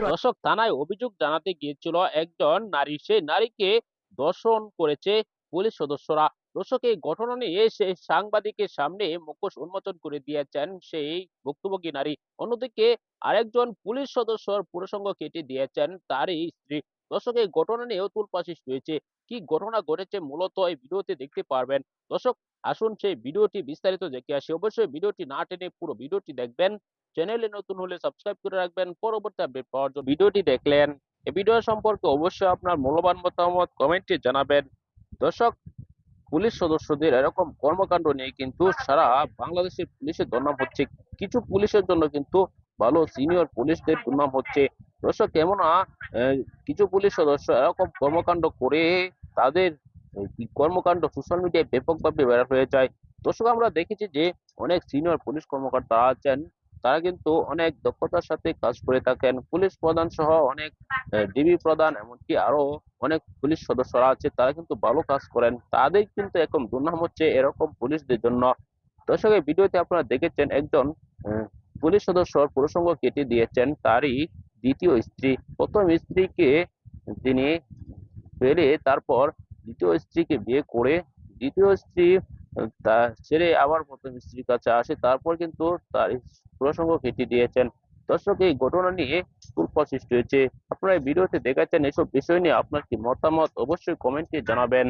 দর্শক, থানায় অভিযোগ জানাতে গিয়েছিল একজন নারী। সেই নারীকে দর্শন করেছে পুলিশ সদস্যরা। দর্শক, এই ঘটনা নিয়ে সেই সাংবাদিকের সামনে মুখোশ উন্মোচন করে দিয়েছেন সেই ভুক্তভোগী নারী। অন্যদিকে আরেকজন পুলিশ সদস্যর প্রসঙ্গ কেটে দিয়েছেন তারই স্ত্রী। দর্শক, এই ঘটনা নিয়েও তুলপা সৃষ্টি হয়েছে কি ঘটনা ঘটেছে মূলত এই ভিডিওতে দেখতে পারবেন। দর্শক, আসুন সেই ভিডিওটি বিস্তারিত দেখে আসি। অবশ্যই ভিডিওটি না টেনে পুরো ভিডিওটি দেখবেন। চ্যানেলে নতুন হলে সাবস্ক্রাইব করে রাখবেন। পরবর্তী আপডেট পাওয়ার জন্য ভিডিওটি দেখলেন। এই ভিডিও সম্পর্কে অবশ্যই আপনার মূল্যবান মতামত কমেন্টে জানাবেন। দর্শক, পুলিশ সদস্যদের এরকম কর্মকাণ্ড নিয়ে কিন্তু সারা বাংলাদেশের পুলিশের দুর্নাম হচ্ছে। কিছু পুলিশের জন্য কিন্তু ভালো সিনিয়র পুলিশদের দুর্নাম হচ্ছে। দর্শক, কেমন কিছু পুলিশ সদস্য এরকম কর্মকাণ্ড করে তাদের কর্মকাণ্ড সোশ্যাল মিডিয়ায় ব্যাপকভাবে ভাইরাল হয়ে যায়। দর্শক, আমরা দেখেছি যে অনেক সিনিয়র পুলিশ কর্মকর্তা আছেন। তারা কিন্তু অনেক দক্ষতার সাথে কাজ করে থাকেন। পুলিশ প্রধান সহ অনেক ডিবি প্রধান, এমনকি আরও অনেক পুলিশ সদস্যরা আছে, তারা কিন্তু ভালো কাজ করেন। তাদের কিন্তু এখন দুর্নাম হচ্ছে এরকম পুলিশদের জন্য। দর্শক, এই ভিডিওতে আপনারা দেখেছেন একজন পুলিশ সদস্যর প্রসঙ্গ কেটে দিয়েছেন। তারই দ্বিতীয় স্ত্রী, প্রথম স্ত্রীকে তিনি ফেলে তারপর দ্বিতীয় স্ত্রীকে বিয়ে করে, দ্বিতীয় স্ত্রী তা ছেড়ে আবার প্রথম স্ত্রীর কাছে আসে। তারপর কিন্তু তার প্রসঙ্গ কেটে দিয়েছেন। দর্শক, এই ঘটনা নিয়ে কুলফল সৃষ্টি হয়েছে। আপনারা ভিডিওতে দেখাচ্ছেন এসব বিষয় নিয়ে। আপনার কি মতামত? অবশ্যই কমেন্টে জানাবেন।